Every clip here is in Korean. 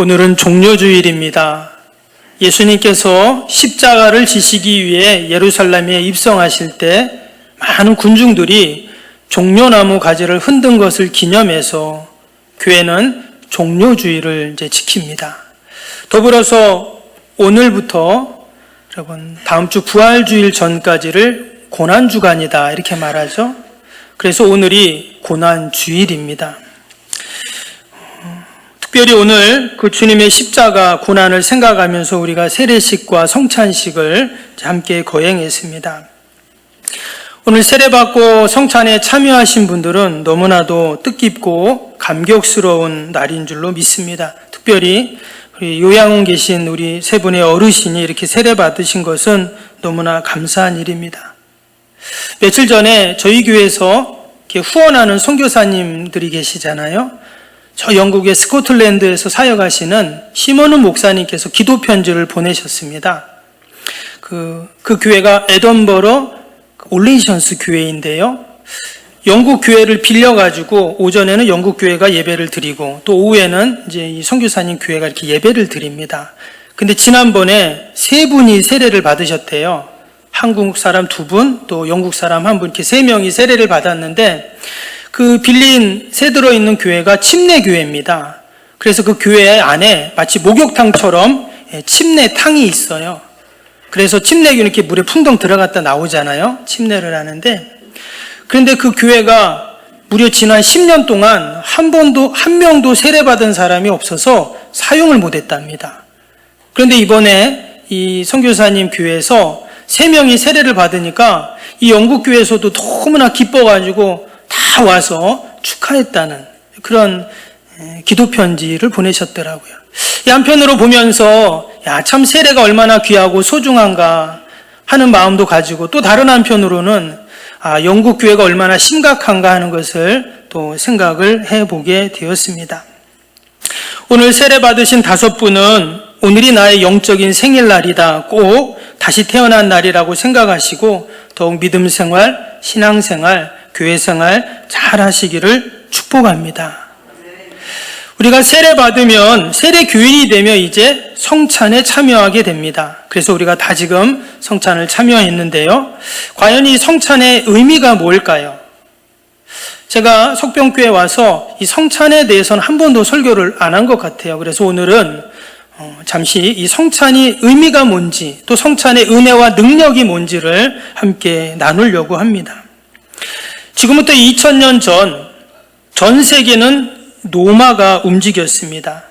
오늘은 종료주일입니다. 예수님께서 십자가를 지시기 위해 예루살렘에 입성하실 때 많은 군중들이 종려나무 가지를 흔든 것을 기념해서 교회는 종료주의를 이제 지킵니다. 더불어서 오늘부터 여러분 다음 주 부활주일 전까지를 고난주간이다 이렇게 말하죠. 그래서 오늘이 고난주일입니다. 특별히 오늘 그 주님의 십자가 고난을 생각하면서 우리가 세례식과 성찬식을 함께 거행했습니다. 오늘 세례받고 성찬에 참여하신 분들은 너무나도 뜻깊고 감격스러운 날인 줄로 믿습니다. 특별히 우리 요양원 계신 우리 세 분의 어르신이 이렇게 세례받으신 것은 너무나 감사한 일입니다. 며칠 전에 저희 교회에서 후원하는 선교사님들이 계시잖아요. 저 영국의 스코틀랜드에서 사역하시는 시모는 목사님께서 기도 편지를 보내셨습니다. 그, 그 교회가 에던버러 올레이션스 교회인데요. 영국 교회를 빌려가지고 오전에는 영국 교회가 예배를 드리고 또 오후에는 이제 이 선교사님 교회가 이렇게 예배를 드립니다. 근데 지난번에 세 분이 세례를 받으셨대요. 한국 사람 두 분, 또 영국 사람 한 분, 이렇게 세 명이 세례를 받았는데 그 빌린 새 들어 있는 교회가 침례 교회입니다. 그래서 그 교회 안에 마치 목욕탕처럼 예, 침례탕이 있어요. 그래서 침례교는 이렇게 물에 풍덩 들어갔다 나오잖아요. 침례를 하는데 그런데 그 교회가 무려 지난 10년 동안 한 번도 한 명도 세례받은 사람이 없어서 사용을 못했답니다. 그런데 이번에 이 선교사님 교회에서 세 명이 세례를 받으니까 이 영국 교회에서도 너무나 기뻐가지고 다 와서 축하했다는 그런 기도 편지를 보내셨더라고요. 이 한편으로 보면서 야 참 세례가 얼마나 귀하고 소중한가 하는 마음도 가지고 또 다른 한편으로는 아, 영국 교회가 얼마나 심각한가 하는 것을 또 생각을 해보게 되었습니다. 오늘 세례 받으신 다섯 분은 오늘이 나의 영적인 생일날이다. 꼭 다시 태어난 날이라고 생각하시고 더욱 믿음 생활, 신앙 생활, 교회 생활 잘 하시기를 축복합니다. 우리가 세례 받으면 세례 교인이 되면 이제 성찬에 참여하게 됩니다. 그래서 우리가 다 지금 성찬을 참여했는데요. 과연 이 성찬의 의미가 뭘까요? 제가 석병교회 와서 이 성찬에 대해서는 한 번도 설교를 안 한 것 같아요. 그래서 오늘은 어, 잠시 이 성찬이 의미가 뭔지 또 성찬의 은혜와 능력이 뭔지를 함께 나누려고 합니다. 지금부터 2000년 전 전 세계는 로마가 움직였습니다.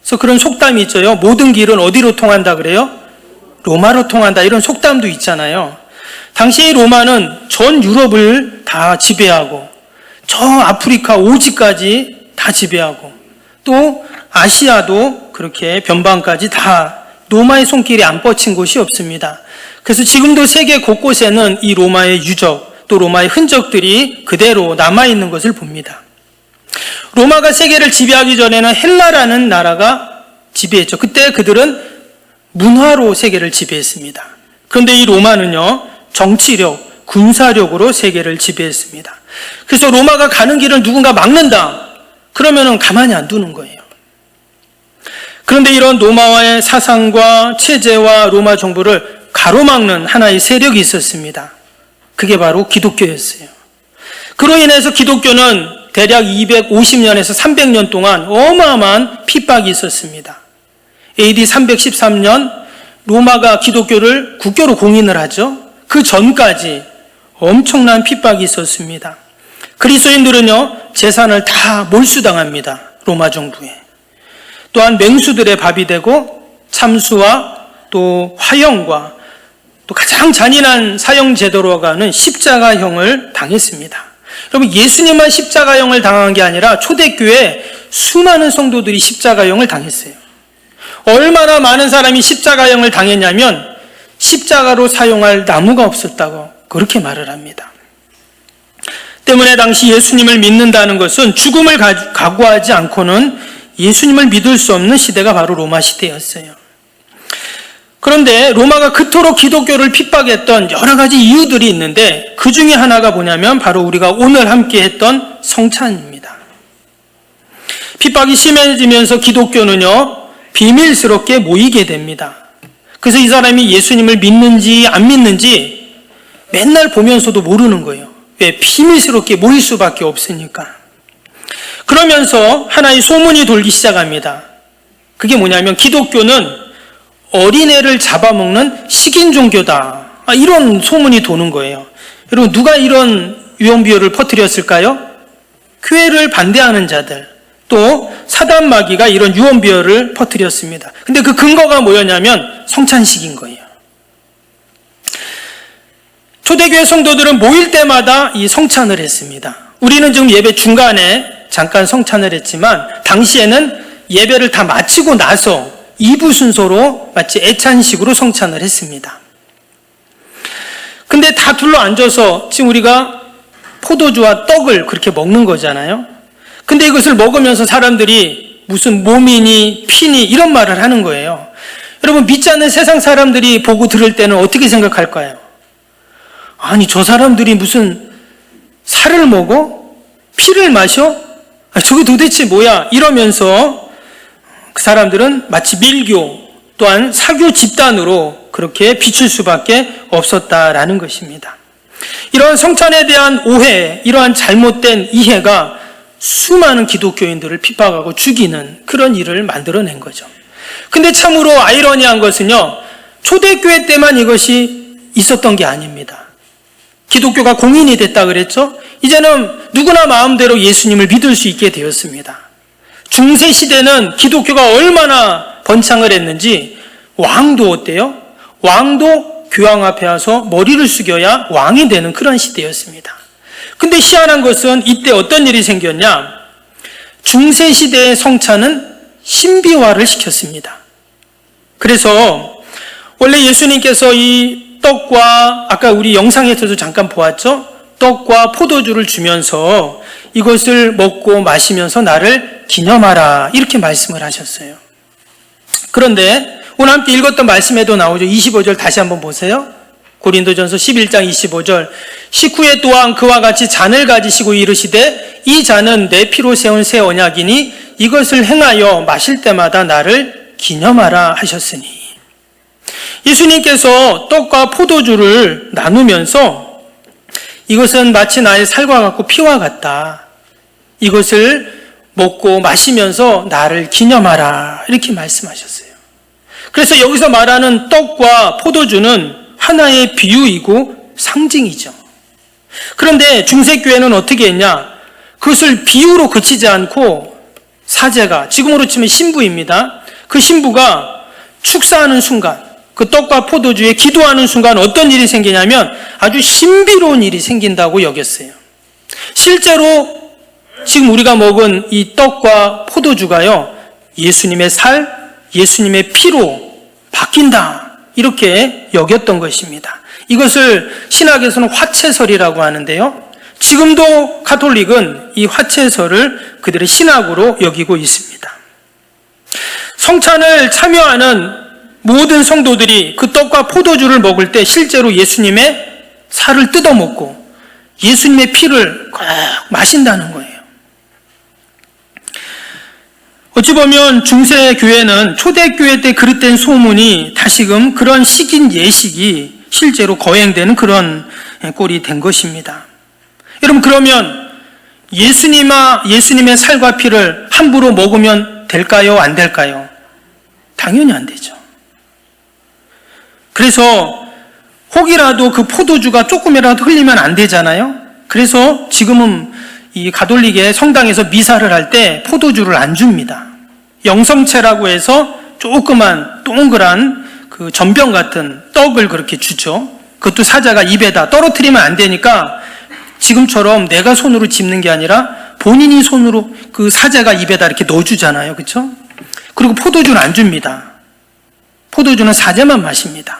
그래서 그런 속담이 있죠. 모든 길은 어디로 통한다 그래요? 로마로 통한다. 이런 속담도 있잖아요. 당시 로마는 전 유럽을 다 지배하고 저 아프리카 오지까지 다 지배하고 또 아시아도 그렇게 변방까지 다 로마의 손길이 안 뻗친 곳이 없습니다. 그래서 지금도 세계 곳곳에는 이 로마의 유적 또 로마의 흔적들이 그대로 남아있는 것을 봅니다. 로마가 세계를 지배하기 전에는 헬라라는 나라가 지배했죠. 그때 그들은 문화로 세계를 지배했습니다. 그런데 이 로마는요, 정치력, 군사력으로 세계를 지배했습니다. 그래서 로마가 가는 길을 누군가 막는다. 그러면은 가만히 안 두는 거예요. 그런데 이런 로마와의 사상과 체제와 로마 정부를 가로막는 하나의 세력이 있었습니다. 그게 바로 기독교였어요. 그로 인해서 기독교는 대략 250년에서 300년 동안 어마어마한 핍박이 있었습니다. AD 313년 로마가 기독교를 국교로 공인을 하죠. 그 전까지 엄청난 핍박이 있었습니다. 그리스도인들은요, 재산을 다 몰수당합니다. 로마 정부에. 또한 맹수들의 밥이 되고 참수와 또 화형과 또 가장 잔인한 사형 제도로 가는 십자가형을 당했습니다. 여러분 예수님만 십자가형을 당한 게 아니라 초대교회 수많은 성도들이 십자가형을 당했어요. 얼마나 많은 사람이 십자가형을 당했냐면 십자가로 사용할 나무가 없었다고 그렇게 말을 합니다. 때문에 당시 예수님을 믿는다는 것은 죽음을 각오하지 않고는 예수님을 믿을 수 없는 시대가 바로 로마 시대였어요. 그런데 로마가 그토록 기독교를 핍박했던 여러 가지 이유들이 있는데 그 중에 하나가 뭐냐면 바로 우리가 오늘 함께 했던 성찬입니다. 핍박이 심해지면서 기독교는요, 비밀스럽게 모이게 됩니다. 그래서 이 사람이 예수님을 믿는지 안 믿는지 맨날 보면서도 모르는 거예요. 왜? 비밀스럽게 모일 수밖에 없으니까. 그러면서 하나의 소문이 돌기 시작합니다. 그게 뭐냐면 기독교는 어린애를 잡아먹는 식인 종교다. 아, 이런 소문이 도는 거예요. 여러분, 누가 이런 유언비어를 퍼뜨렸을까요? 교회를 반대하는 자들, 또 사단 마귀가 이런 유언비어를 퍼뜨렸습니다. 근데 그 근거가 뭐였냐면 성찬식인 거예요. 초대교회 성도들은 모일 때마다 이 성찬을 했습니다. 우리는 지금 예배 중간에 잠깐 성찬을 했지만 당시에는 예배를 다 마치고 나서 2부 순서로 마치 애찬식으로 성찬을 했습니다. 근데 다 둘러 앉아서 지금 우리가 포도주와 떡을 그렇게 먹는 거잖아요. 근데 이것을 먹으면서 사람들이 무슨 몸이니 피니 이런 말을 하는 거예요. 여러분 믿지 않는 세상 사람들이 보고 들을 때는 어떻게 생각할까요? 아니 저 사람들이 무슨 살을 먹어? 피를 마셔? 아, 저게 도대체 뭐야? 이러면서 그 사람들은 마치 밀교 또한 사교 집단으로 그렇게 비출 수밖에 없었다라는 것입니다. 이러한 성찬에 대한 오해, 이러한 잘못된 이해가 수많은 기독교인들을 핍박하고 죽이는 그런 일을 만들어낸 거죠. 근데 참으로 아이러니한 것은요, 초대교회 때만 이것이 있었던 게 아닙니다. 기독교가 공인이 됐다 그랬죠? 이제는 누구나 마음대로 예수님을 믿을 수 있게 되었습니다. 중세 시대는 기독교가 얼마나 번창을 했는지 왕도 어때요? 왕도 교황 앞에 와서 머리를 숙여야 왕이 되는 그런 시대였습니다. 근데 희한한 것은 이때 어떤 일이 생겼냐? 중세 시대의 성찬은 신비화를 시켰습니다. 그래서 원래 예수님께서 이 떡과 아까 우리 영상에서도 잠깐 보았죠? 떡과 포도주를 주면서 이것을 먹고 마시면서 나를 기념하라. 이렇게 말씀을 하셨어요. 그런데 오늘 함께 읽었던 말씀에도 나오죠. 25절 다시 한번 보세요. 고린도전서 11장 25절. 식후에 또한 그와 같이 잔을 가지시고 이르시되 이 잔은 내 피로 세운 새 언약이니 이것을 행하여 마실 때마다 나를 기념하라 하셨으니. 예수님께서 떡과 포도주를 나누면서 이것은 마치 나의 살과 같고 피와 같다. 이것을 먹고 마시면서 나를 기념하라. 이렇게 말씀하셨어요. 그래서 여기서 말하는 떡과 포도주는 하나의 비유이고 상징이죠. 그런데 중세교회는 어떻게 했냐? 그것을 비유로 그치지 않고 사제가, 지금으로 치면 신부입니다. 그 신부가 축사하는 순간, 그 떡과 포도주에 기도하는 순간 어떤 일이 생기냐면 아주 신비로운 일이 생긴다고 여겼어요. 실제로 지금 우리가 먹은 이 떡과 포도주가요, 예수님의 살, 예수님의 피로 바뀐다. 이렇게 여겼던 것입니다. 이것을 신학에서는 화채설이라고 하는데요. 지금도 카톨릭은 이 화채설을 그들의 신학으로 여기고 있습니다. 성찬을 참여하는 모든 성도들이 그 떡과 포도주를 먹을 때 실제로 예수님의 살을 뜯어먹고 예수님의 피를 꼭 마신다는 거예요. 어찌 보면 중세 교회는 초대교회 때 그릇된 소문이 다시금 그런 식인 예식이 실제로 거행되는 그런 꼴이 된 것입니다. 여러분 그러면 예수님아 예수님의 살과 피를 함부로 먹으면 될까요? 안 될까요? 당연히 안 되죠. 그래서 혹이라도 그 포도주가 조금이라도 흘리면 안 되잖아요. 그래서 지금은 이 가톨릭의 성당에서 미사를 할 때 포도주를 안 줍니다. 영성체라고 해서 조그만 동그란 그 전병 같은 떡을 그렇게 주죠. 그것도 사자가 입에다 떨어뜨리면 안 되니까 지금처럼 내가 손으로 집는 게 아니라 본인이 손으로 그 사자가 입에다 이렇게 넣어주잖아요. 그렇죠? 그리고 포도주는 안 줍니다. 포도주는 사제만 마십니다.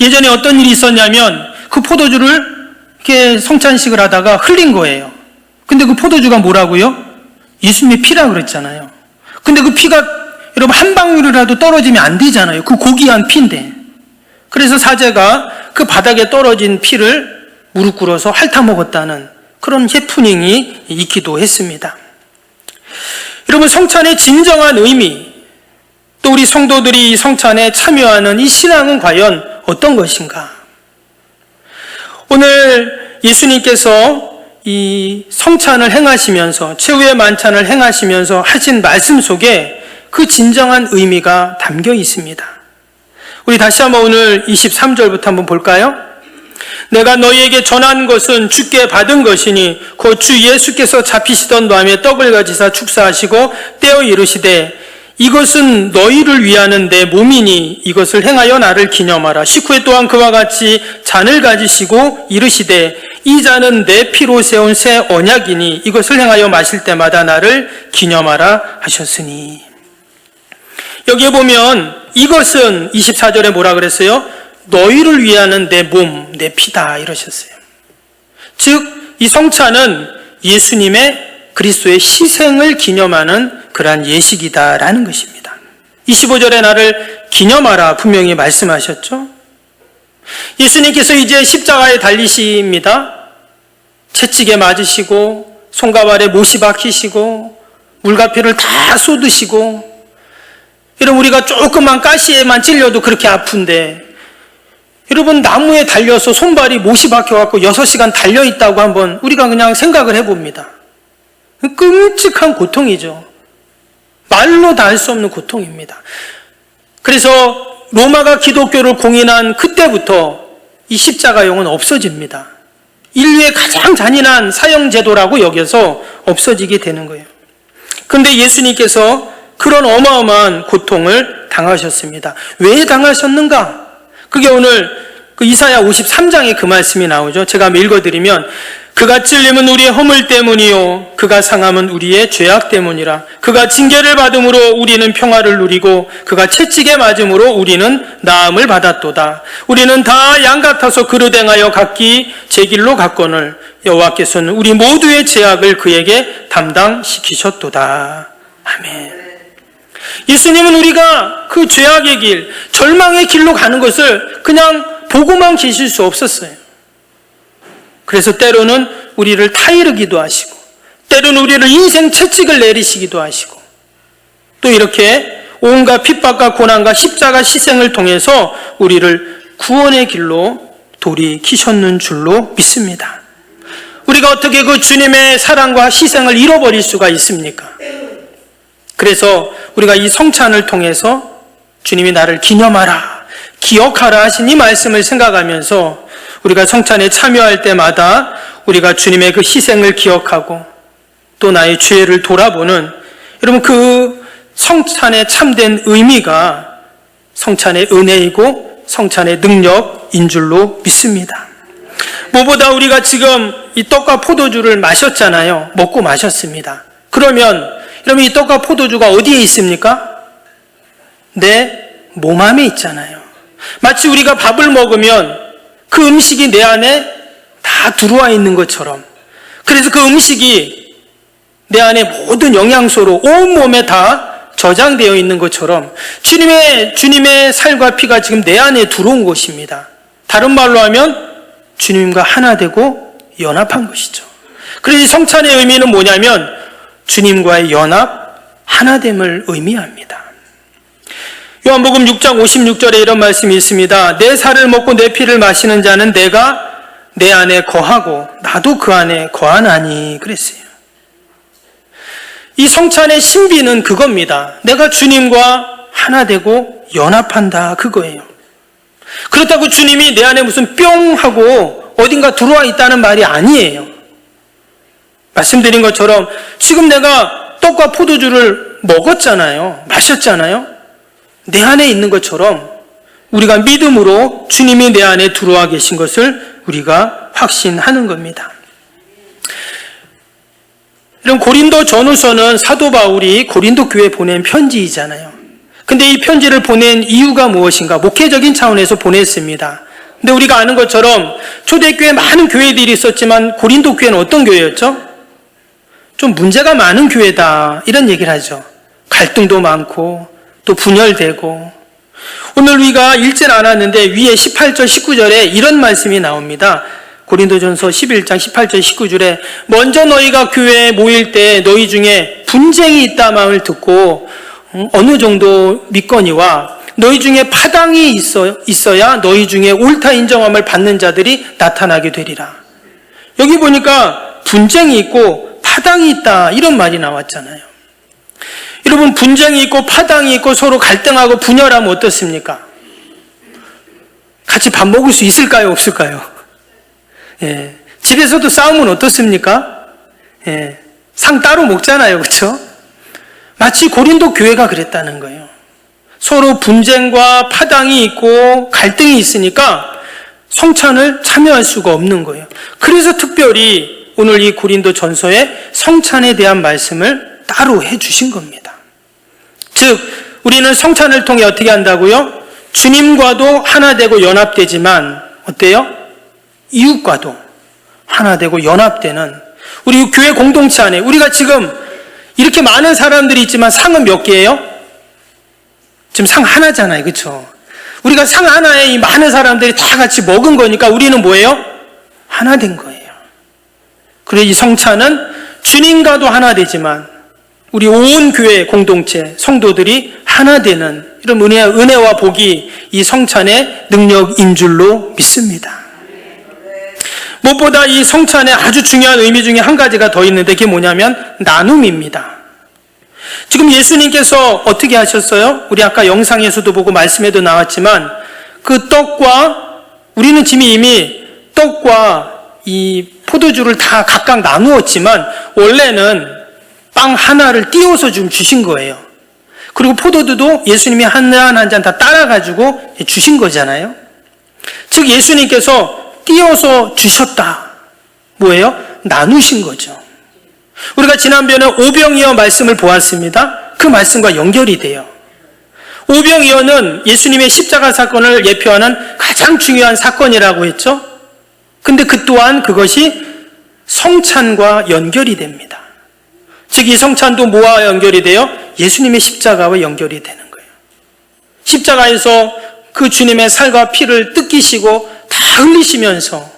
예전에 어떤 일이 있었냐면 그 포도주를 이렇게 성찬식을 하다가 흘린 거예요. 근데 그 포도주가 뭐라고요? 예수님의 피라 그랬잖아요. 근데 그 피가 여러분 한 방울이라도 떨어지면 안 되잖아요. 그 고귀한 피인데. 그래서 사제가 그 바닥에 떨어진 피를 무릎 꿇어서 핥아 먹었다는 그런 해프닝이 있기도 했습니다. 여러분 성찬의 진정한 의미 또 우리 성도들이 이 성찬에 참여하는 이 신앙은 과연 어떤 것인가? 오늘 예수님께서 이 성찬을 행하시면서 최후의 만찬을 행하시면서 하신 말씀 속에 그 진정한 의미가 담겨 있습니다. 우리 다시 한번 오늘 23절부터 한번 볼까요? 내가 너희에게 전한 것은 주께 받은 것이니 곧 주 예수께서 잡히시던 밤에 떡을 가지사 축사하시고 떼어 이르시되 이것은 너희를 위하는 내 몸이니 이것을 행하여 나를 기념하라. 식후에 또한 그와 같이 잔을 가지시고 이르시되 이 잔은 내 피로 세운 새 언약이니 이것을 행하여 마실 때마다 나를 기념하라 하셨으니 여기에 보면 이것은 24절에 뭐라 그랬어요? 너희를 위하는 내 몸, 내 피다 이러셨어요. 즉, 이 성찬은 예수님의 그리스도의 희생을 기념하는 그러한 예식이다라는 것입니다. 25절에 나를 기념하라 분명히 말씀하셨죠? 예수님께서 이제 십자가에 달리십니다. 채찍에 맞으시고 손과 발에 못이 박히시고 물과 피를 다 쏟으시고 여러분 우리가 조금만 가시에만 찔려도 그렇게 아픈데 여러분 나무에 달려서 손발이 못이 박혀갖고 6시간 달려있다고 한번 우리가 그냥 생각을 해봅니다. 끔찍한 고통이죠. 말로 다 할 수 없는 고통입니다. 그래서 로마가 기독교를 공인한 그때부터 이 십자가용은 없어집니다. 인류의 가장 잔인한 사형제도라고 여겨서 없어지게 되는 거예요. 근데 예수님께서 그런 어마어마한 고통을 당하셨습니다. 왜 당하셨는가? 그게 오늘 그 이사야 53장에 그 말씀이 나오죠. 제가 한번 읽어드리면 그가 찔림은 우리의 허물 때문이요. 그가 상함은 우리의 죄악 때문이라. 그가 징계를 받음으로 우리는 평화를 누리고 그가 채찍에 맞음으로 우리는 나음을 받았도다. 우리는 다 양 같아서 그릇 행하여 각기 제 길로 갔거늘 여호와께서는 우리 모두의 죄악을 그에게 담당시키셨도다. 아멘. 예수님은 우리가 그 죄악의 길, 절망의 길로 가는 것을 그냥 보고만 계실 수 없었어요. 그래서 때로는 우리를 타이르기도 하시고, 때로는 우리를 인생 채찍을 내리시기도 하시고, 또 이렇게 온갖 핍박과 고난과 십자가 희생을 통해서 우리를 구원의 길로 돌이키셨는 줄로 믿습니다. 우리가 어떻게 그 주님의 사랑과 희생을 잃어버릴 수가 있습니까? 그래서 우리가 이 성찬을 통해서 주님이 나를 기념하라, 기억하라 하신 이 말씀을 생각하면서 우리가 성찬에 참여할 때마다 우리가 주님의 그 희생을 기억하고 또 나의 죄를 돌아보는 여러분 그 성찬의 참된 의미가 성찬의 은혜이고 성찬의 능력인 줄로 믿습니다. 무엇보다 우리가 지금 이 떡과 포도주를 마셨잖아요. 먹고 마셨습니다. 그러면 여러분 이 떡과 포도주가 어디에 있습니까? 내 몸 안에 있잖아요. 마치 우리가 밥을 먹으면 그 음식이 내 안에 다 들어와 있는 것처럼 그래서 그 음식이 내 안에 모든 영양소로 온 몸에 다 저장되어 있는 것처럼 주님의 주님의 살과 피가 지금 내 안에 들어온 것입니다. 다른 말로 하면 주님과 하나 되고 연합한 것이죠. 그래서 성찬의 의미는 뭐냐면 주님과의 연합, 하나됨을 의미합니다. 요한복음 6장 56절에 이런 말씀이 있습니다. 내 살을 먹고 내 피를 마시는 자는 내가 내 안에 거하고 나도 그 안에 거하나니 그랬어요. 이 성찬의 신비는 그겁니다. 내가 주님과 하나 되고 연합한다 그거예요. 그렇다고 주님이 내 안에 무슨 뿅 하고 어딘가 들어와 있다는 말이 아니에요. 말씀드린 것처럼 지금 내가 떡과 포도주를 먹었잖아요. 마셨잖아요. 내 안에 있는 것처럼 우리가 믿음으로 주님이 내 안에 들어와 계신 것을 우리가 확신하는 겁니다. 이런 고린도 전후서는 사도 바울이 고린도 교회 보낸 편지이잖아요. 근데 이 편지를 보낸 이유가 무엇인가? 목회적인 차원에서 보냈습니다. 근데 우리가 아는 것처럼 초대교회 많은 교회들이 있었지만 고린도 교회는 어떤 교회였죠? 좀 문제가 많은 교회다. 이런 얘기를 하죠. 갈등도 많고 또 분열되고 오늘 우리가 읽진 않았는데 위에 18절 19절에 이런 말씀이 나옵니다. 고린도전서 11장 18절 19절에 먼저 너희가 교회에 모일 때 너희 중에 분쟁이 있다 마음을 듣고 음, 어느 정도 믿거니와 너희 중에 파당이 있어, 있어야 너희 중에 옳다 인정함을 받는 자들이 나타나게 되리라. 여기 보니까 분쟁이 있고 파당이 있다 이런 말이 나왔잖아요. 여러분 분쟁이 있고 파당이 있고 서로 갈등하고 분열하면 어떻습니까? 같이 밥 먹을 수 있을까요? 없을까요? 예. 집에서도 싸우면 어떻습니까? 예. 상 따로 먹잖아요. 그렇죠? 마치 고린도 교회가 그랬다는 거예요. 서로 분쟁과 파당이 있고 갈등이 있으니까 성찬을 참여할 수가 없는 거예요. 그래서 특별히 오늘 이 고린도 전서에 성찬에 대한 말씀을 따로 해 주신 겁니다. 즉, 우리는 성찬을 통해 어떻게 한다고요? 주님과도 하나 되고 연합되지만, 어때요? 이웃과도 하나 되고 연합되는 우리 교회 공동체 안에 우리가 지금 이렇게 많은 사람들이 있지만 상은 몇 개예요? 지금 상 하나잖아요. 그렇죠? 우리가 상 하나에 이 많은 사람들이 다 같이 먹은 거니까 우리는 뭐예요? 하나 된 거예요. 그래 이 성찬은 주님과도 하나 되지만 우리 온 교회 공동체 성도들이 하나 되는 이런 은혜, 은혜와 복이 이 성찬의 능력인 줄로 믿습니다. 무엇보다 이 성찬의 아주 중요한 의미 중에 한 가지가 더 있는데 그게 뭐냐면 나눔입니다. 지금 예수님께서 어떻게 하셨어요? 우리 아까 영상에서도 보고 말씀에도 나왔지만 그 떡과 우리는 지금 이미 떡과 이 포도주를 다 각각 나누었지만 원래는 빵 하나를 띄워서 좀 주신 거예요. 그리고 포도주도 예수님이 한 잔 한 잔 다 따라가지고 주신 거잖아요. 즉 예수님께서 띄어서 주셨다. 뭐예요? 나누신 거죠. 우리가 지난번에 오병이어 말씀을 보았습니다. 그 말씀과 연결이 돼요. 오병이어는 예수님의 십자가 사건을 예표하는 가장 중요한 사건이라고 했죠. 근데 그 또한 그것이 성찬과 연결이 됩니다. 즉, 이 성찬도 뭐와 연결이 돼요? 예수님의 십자가와 연결이 되는 거예요. 십자가에서 그 주님의 살과 피를 뜯기시고 다 흘리시면서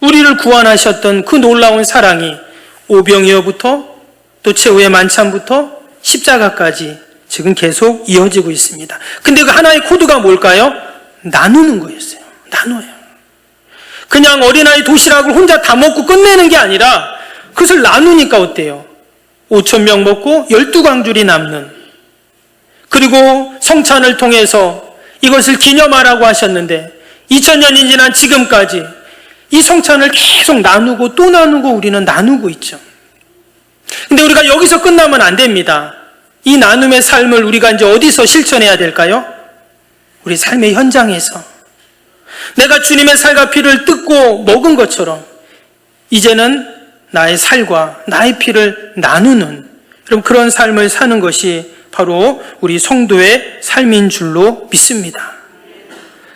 우리를 구원하셨던 그 놀라운 사랑이 오병이어부터 또 최후의 만찬부터 십자가까지 지금 계속 이어지고 있습니다. 근데 그 하나의 코드가 뭘까요? 나누는 거였어요. 나눠요. 그냥 어린아이 도시락을 혼자 다 먹고 끝내는 게 아니라 그것을 나누니까 어때요? 5천 명 먹고 12광줄이 남는 그리고 성찬을 통해서 이것을 기념하라고 하셨는데 2000년이 지난 지금까지 이 성찬을 계속 나누고 또 나누고 우리는 나누고 있죠. 근데 우리가 여기서 끝나면 안 됩니다. 이 나눔의 삶을 우리가 이제 어디서 실천해야 될까요? 우리 삶의 현장에서. 내가 주님의 살과 피를 뜯고 먹은 것처럼 이제는 나의 살과 나의 피를 나누는 그럼 그런 삶을 사는 것이 바로 우리 성도의 삶인 줄로 믿습니다.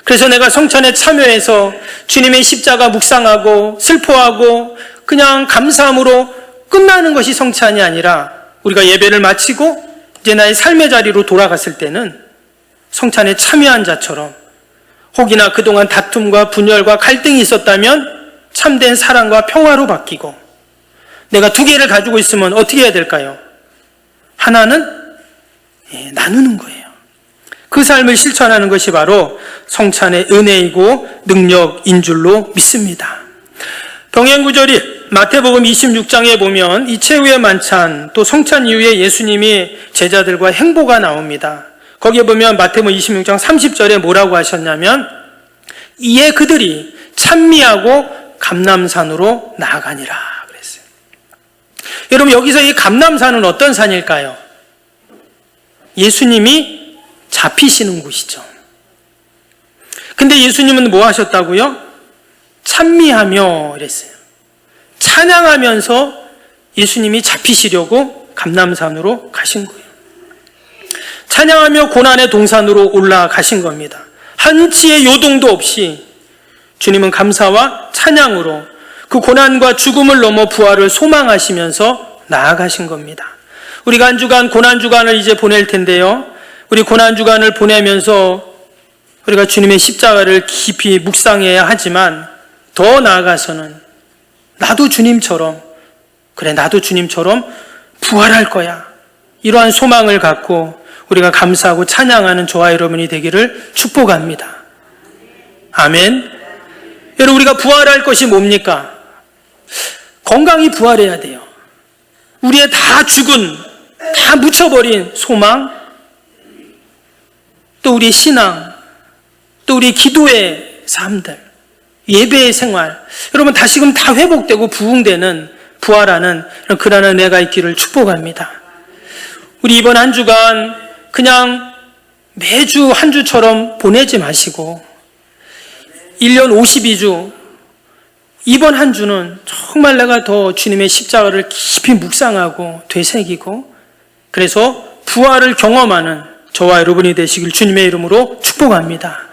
그래서 내가 성찬에 참여해서 주님의 십자가 묵상하고 슬퍼하고 그냥 감사함으로 끝나는 것이 성찬이 아니라 우리가 예배를 마치고 이제 나의 삶의 자리로 돌아갔을 때는 성찬에 참여한 자처럼 혹이나 그동안 다툼과 분열과 갈등이 있었다면 참된 사랑과 평화로 바뀌고 내가 두 개를 가지고 있으면 어떻게 해야 될까요? 하나는 예, 나누는 거예요. 그 삶을 실천하는 것이 바로 성찬의 은혜이고 능력인 줄로 믿습니다. 병행구절이 마태복음 26장에 보면 이 최후의 만찬 또 성찬 이후에 예수님이 제자들과 행보가 나옵니다. 거기에 보면 마태복음 26장 30절에 뭐라고 하셨냐면 이에 그들이 찬미하고 감남산으로 나아가니라. 여러분 여기서 이 감남산은 어떤 산일까요? 예수님이 잡히시는 곳이죠. 근데 예수님은 뭐 하셨다고요? 찬미하며 이랬어요. 찬양하면서 예수님이 잡히시려고 감남산으로 가신 거예요. 찬양하며 고난의 동산으로 올라가신 겁니다. 한치의 요동도 없이 주님은 감사와 찬양으로 그 고난과 죽음을 넘어 부활을 소망하시면서 나아가신 겁니다. 우리가 한 주간 고난 주간을 이제 보낼 텐데요. 우리 고난 주간을 보내면서 우리가 주님의 십자가를 깊이 묵상해야 하지만 더 나아가서는 나도 주님처럼 그래 나도 주님처럼 부활할 거야. 이러한 소망을 갖고 우리가 감사하고 찬양하는 저와 여러분이 되기를 축복합니다. 아멘. 여러분 우리가 부활할 것이 뭡니까? 건강히 부활해야 돼요. 우리의 다 죽은, 다 묻혀버린 소망, 또 우리의 신앙, 또 우리의 기도의 삶들, 예배의 생활, 여러분 다시금 다 회복되고 부흥되는 부활하는 그런 한 내가 있기를 축복합니다. 우리 이번 한 주간 그냥 매주 한 주처럼 보내지 마시고 1년 52주 이번 한 주는 정말 내가 더 주님의 십자가를 깊이 묵상하고 되새기고 그래서 부활을 경험하는 저와 여러분이 되시길 주님의 이름으로 축복합니다.